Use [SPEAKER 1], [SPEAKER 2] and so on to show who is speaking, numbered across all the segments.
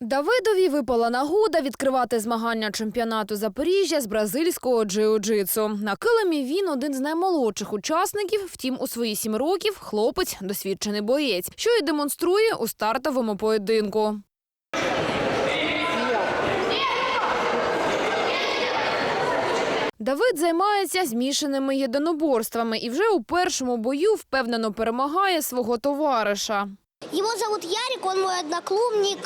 [SPEAKER 1] Давидові випала нагода відкривати змагання чемпіонату Запоріжжя з бразильського джиу-джитсу. На килимі він один з наймолодших учасників. Втім, у свої сім років хлопець досвідчений боєць, що й демонструє у стартовому поєдинку. Давид займається змішаними єдиноборствами і вже у першому бою впевнено перемагає свого товариша.
[SPEAKER 2] Его зовут Ярик, он мой одноклубник.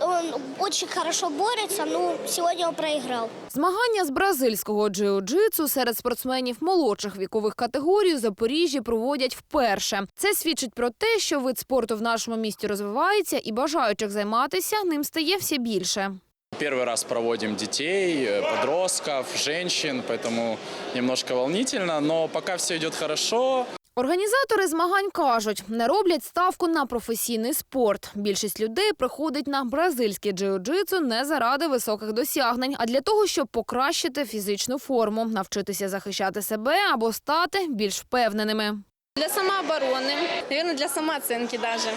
[SPEAKER 2] Он очень хорошо борется, но сегодня он проиграл.
[SPEAKER 1] Змагання з бразильського джиу-джитсу серед спортсменів молодших вікових категорій у Запоріжжі проводять вперше. Це свідчить про те, що вид спорту в нашому місті розвивається і бажаючих займатися ним стає все більше.
[SPEAKER 3] Первый раз проводим детей, э, подростков, женщин, поэтому немножко волнительно, но пока все идет хорошо.
[SPEAKER 1] Організатори змагань кажуть, не роблять ставку на професійний спорт. Більшість людей приходить на бразильське джиу-джитсу не заради високих досягнень, а для того, щоб покращити фізичну форму, навчитися захищати себе або стати більш впевненими.
[SPEAKER 4] Для самообороны, наверное, для самооценки даже.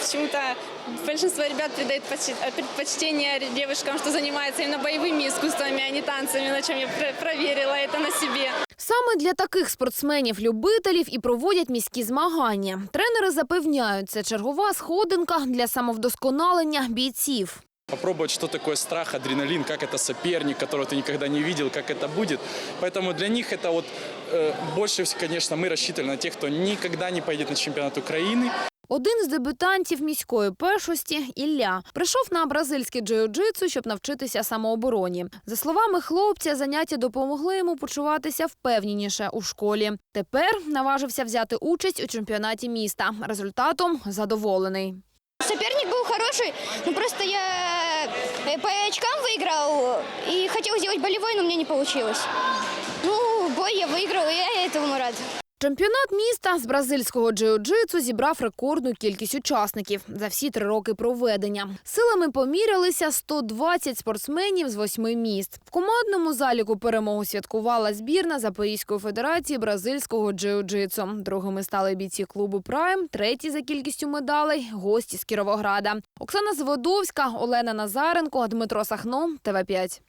[SPEAKER 4] Почему-то большинство ребят придает почти- э, предпочтение девушкам, что занимаются именно боевыми искусствами, а не танцами, на чем я пр- проверила это на себе.
[SPEAKER 1] Саме для таких спортсменів-любителів і проводять міські змагання. Тренери запевняють, це чергова сходинка для самовдосконалення бійців.
[SPEAKER 3] Попробовать, что такое страх, адреналин, как это соперник, которого ты никогда не видел, как это будет. Поэтому для них это вот э, больше, всего, конечно, мы рассчитывали на тех, кто никогда не поедет на чемпионат Украины.
[SPEAKER 1] Один з дебютантів міської першості Ілля прийшов на бразильське джиу-джитсу, щоб навчитися самообороні. За словами хлопця, заняття допомогли йому почуватися впевненіше у школі. Тепер наважився взяти участь у чемпіонаті міста. Результатом задоволений.
[SPEAKER 2] Соперник был хороший, но просто я э, по очкам выиграл и хотел сделать болевой, но мне не получилось. Ну, бой я выиграл, и я этому рад.
[SPEAKER 1] Чемпіонат міста з бразильського джиу-джитсу зібрав рекордну кількість учасників за всі три роки проведення. Силами помірялися 120 спортсменів з восьми міст. В командному заліку перемогу святкувала збірна Запорізької федерації бразильського джиу-джитсу. Другими стали бійці клубу Прайм, треті за кількістю медалей гості з Кіровограда. Оксана Зводовська, Олена Назаренко, Дмитро Сахно, ТВ 5